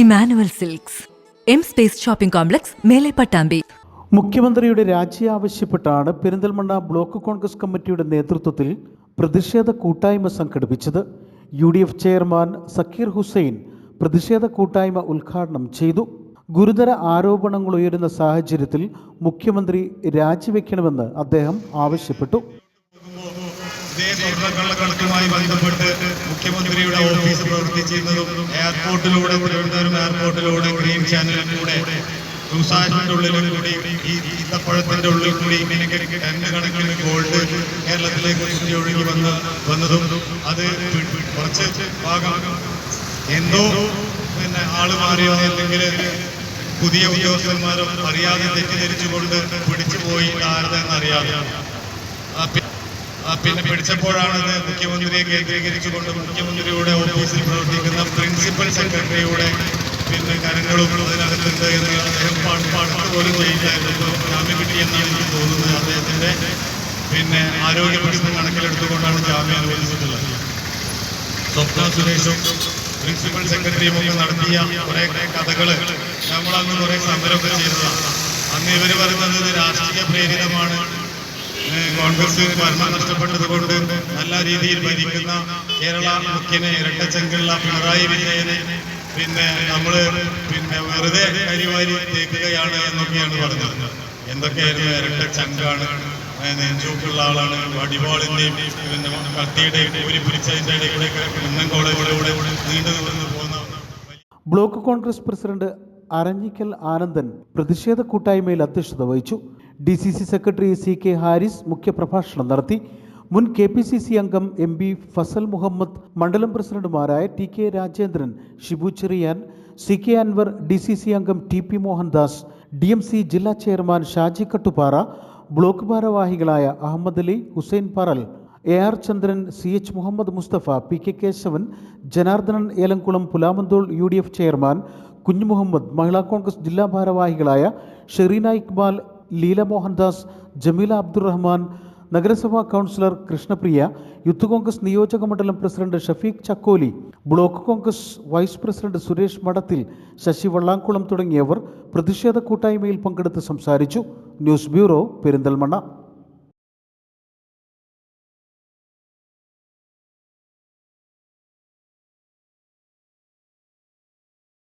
Emmanuel silks. M space shopping complex Mele Pattambi മുഖ്യമന്ത്രിയുടെ രാജി ആവശ്യപ്പെട്ടാണ് പെരിന്തൽമണ്ണ ബ്ലോക്ക് കോൺഗ്രസ് കമ്മിറ്റിയുടെ നേതൃത്വത്തിൽ പ്രതിഷേധ കൂട്ടായ്മ സംഘടിപ്പിച്ചത്. U D F chairman Zakir Hussain പ്രതിഷേധ കൂട്ടായ്മ ഉദ്ഘാടനം ചെയ്തു. ഗുരുതര ആരോപണങ്ങൾ ഉയരുന്ന സാഹചര്യത്തിൽ മുഖ്യമന്ത്രി രാജിവെക്കണമെന്ന് അദ്ദേഹം ആവശ്യപ്പെട്ടു. ഇതേ സ്വർണക്കള്ളക്കടത്തുമായി ബന്ധപ്പെട്ട് മുഖ്യമന്ത്രിയുടെ ഓഫീസ് പ്രവർത്തിച്ചിരുന്നതും എയർപോർട്ടിലൂടെ തിരുവനന്തപുരം എയർപോർട്ടിലൂടെ ഗ്രീൻ ചാനലിലൂടെ സൂസാറ്റിന്റെ ഉള്ളിലും കൂടി ഈ ഈത്തപ്പഴത്തിന്റെ ഉള്ളിൽ കൂടി ഇങ്ങനെ കണക്കിന് ഗോൾഡ് കേരളത്തിലേക്ക് ഒഴുകി വന്ന് വന്നതും അത് കുറച്ച് ഭാഗം എന്തോ പിന്നെ ആൾ മാറിയോ അല്ലെങ്കിൽ പുതിയ ഉദ്യോഗസ്ഥന്മാരും അറിയാതെ തെറ്റിദ്ധരിച്ചുകൊണ്ട് പിടിച്ചു പോയി ആരതെന്ന് അറിയാതെ ആ, പി- ആ, പിന്നെ പിടിച്ചപ്പോഴാണ് മുഖ്യമന്ത്രിയെ കേന്ദ്രീകരിച്ചുകൊണ്ട് മുഖ്യമന്ത്രിയുടെ ഓഫീസിൽ പ്രവർത്തിക്കുന്ന പ്രിൻസിപ്പൽ സെക്രട്ടറിയുടെ പിന്നെ കരങ്ങളും അതിനകത്തുണ്ട് എന്ന് അദ്ദേഹം പാ- പാടത്ത് പോലും ചെയ്യില്ലായിരുന്നു ജാമ്യം കിട്ടിയെന്നാണ് എനിക്ക് തോന്നുന്നത്. അദ്ദേഹത്തിന്റെ പിന്നെ ആരോഗ്യ പ്രശ്നം കണക്കിലെടുത്തുകൊണ്ടാണ് ജാമ്യം അനുവദിച്ചിട്ടുള്ളത്. സ്വപ്ന സുരേഷും പ്രിൻസിപ്പൽ സെക്രട്ടറിയും ഒക്കെ നടത്തിയ കുറെ കഥകൾ നമ്മളന്ന് കുറെ സമരമൊക്കെ ചെയ്തതാണ്. അന്ന് ഇവർ പറയുന്നത് രാഷ്ട്രീയ പ്രേരിതമാണ്. കോൺഗ്രസ് ഭരണം നഷ്ടപ്പെട്ടതുകൊണ്ട് നല്ല രീതിയിൽ ഭരിക്കുന്ന കേരള മുഖ്യനെ ഇരട്ടച്ചങ്കുള്ള പിണറായി വിജയനെ പിന്നെ നമ്മൾ പിന്നെ വെറുതെ കരിവാരി തേക്കുകയാണ് എന്നൊക്കെയാണ് പറഞ്ഞത്. എന്തൊക്കെയായിരുന്നു ഇരട്ട ചങ്കാണ് നെഞ്ചൂക്കുള്ള ആളാണ്. വടിവാളിന്റെയും പിന്നെ കത്തിയുടെയും ഊരി പിടിച്ചതിന്റെ ഇടയിലൂടെ കുന്നൻ കോളേജിലൂടെ നീണ്ടു നിവർന്നു പോകുന്ന block Congress president Aranjikkal Anandan പ്രതിഷേധ കൂട്ടായ്മയിൽ അധ്യക്ഷത വഹിച്ചു. D C C secretary C K Haris മുഖ്യപ്രഭാഷണം നടത്തി. മുൻ കെ പി സി സി അംഗം എം പി ഫസൽ മുഹമ്മദ് മണ്ഡലം പ്രസിഡന്റുമാരായ T K Rajendran Shibu Cherian C K Anwar D C C അംഗം T P Mohandas D M C ജില്ലാ ചെയർമാൻ ഷാജി കട്ടുപാറ ബ്ലോക്ക് ഭാരവാഹികളായ Ahammed Ali Hussain Paral A R Chandran C H Muhammad Musthafa P K Keshavan Janardhanan Elamkulam Pulamanthole U D F chairman Kunju Muhammad മഹിളാ കോൺഗ്രസ് ജില്ലാ ഭാരവാഹികളായ ഷെറീന ഇക്ബാൽ ലീല മോഹൻദാസ് ജമീല അബ്ദുറഹ്മാൻ നഗരസഭാ councillor Krishnapriya youth Congress നിയോജക മണ്ഡലം president Shafeeq Chakkoli block Congress vice president Suresh Madathil Sasi Vallamkulam തുടങ്ങിയവർ പ്രതിഷേധ കൂട്ടായ്മയിൽ പങ്കെടുത്ത് സംസാരിച്ചു. News bureau Perinthalmanna.